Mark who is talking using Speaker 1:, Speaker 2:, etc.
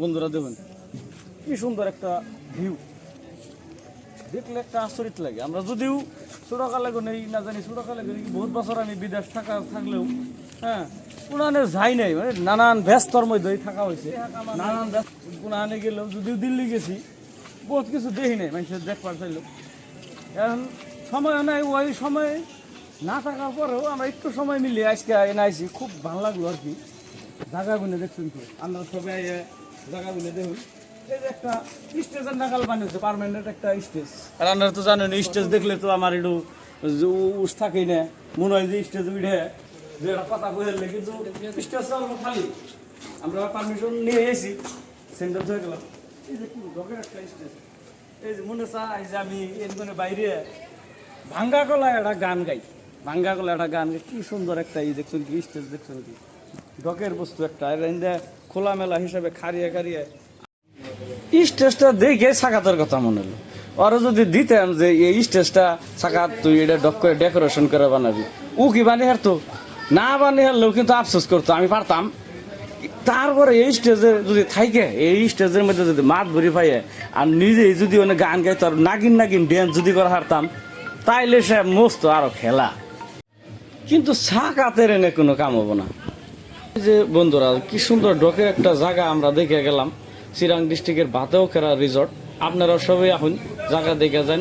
Speaker 1: বন্ধুরা দেখুন কি সুন্দর একটা ভিউ দেখলে একটা আচরিত লাগে। আমরা যদিও ছোটকালে নেই না জানি ছোটকালে কি বহুত বছর আমি বিদেশ থাকা থাকলেও হ্যাঁ কোনানে যাই নাই। মানে নানান ব্যস্তর মধ্যেই থাকা হয়েছে। নানান কোনানে গেলেও যদিও দিল্লি গেছি, বহুত কিছু দেখি নাই, মানুষের দেখবার চাইলেও। এখন সময় নাই, ওই সময় না থাকার পরেও আমরা একটু সময় মিলিয়ে আজকে এনে আইছি। খুব ভালো লাগল আর কি। জায়গাগুলো দেখছেন তো? আমরা সবাই একটা স্টেজের নাগাল একটা স্টেজ। স্টেজ দেখলে তো আমার থাকেই মনে হয় যে স্টেজ যে স্টেজ আমরা পারমিশন নিয়ে এসেছি, সেন্টার হয়ে গেলাম। একটা স্টেজ। এই যে মনে যে আমি মানে বাইরে ভাঙ্গা কলা একটা গান গাই। ভাঙ্গা কলা একটা গান গাই, কি সুন্দর একটা ই দেখছেন কি, স্টেজ দেখছেন কি। ডকের বস্তু একটা এর ইন্দা খোলামেলা হিসাবে খারিয়ে খারিয়ে স্টেজটা দেখে সাকাতের কথা মনে হলো। ওরা যদি দিতাম যে এই স্টেজটা সাকাত, তুই এটা ডক করে ডেকোরেশন করে বানাবি। ও কি বানিয়ে হারতো? না বানিয়ে হারলেও কিন্তু আফসোস করতো, আমি পারতাম। তারপরে এই স্টেজে যদি থাকে, এই স্টেজের মধ্যে যদি মাত ভরি পাইয়ে আর নিজেই যদি অনেক গান গাইতো, আর নাগিন নাগিন ড্যান্স যদি করে হারতাম, তাইলে সে মস্ত আরও খেলা। কিন্তু সাকাতের এনে কোনো কাম হব না। যে বন্ধুরা, কি সুন্দর ডকের একটা জায়গা আমরা দেখে গেলাম। চিরাং ডিস্ট্রিক্টের ভাতেও খেরা রিসর্ট। আপনারা সবাই এখন জায়গা দেখে যান।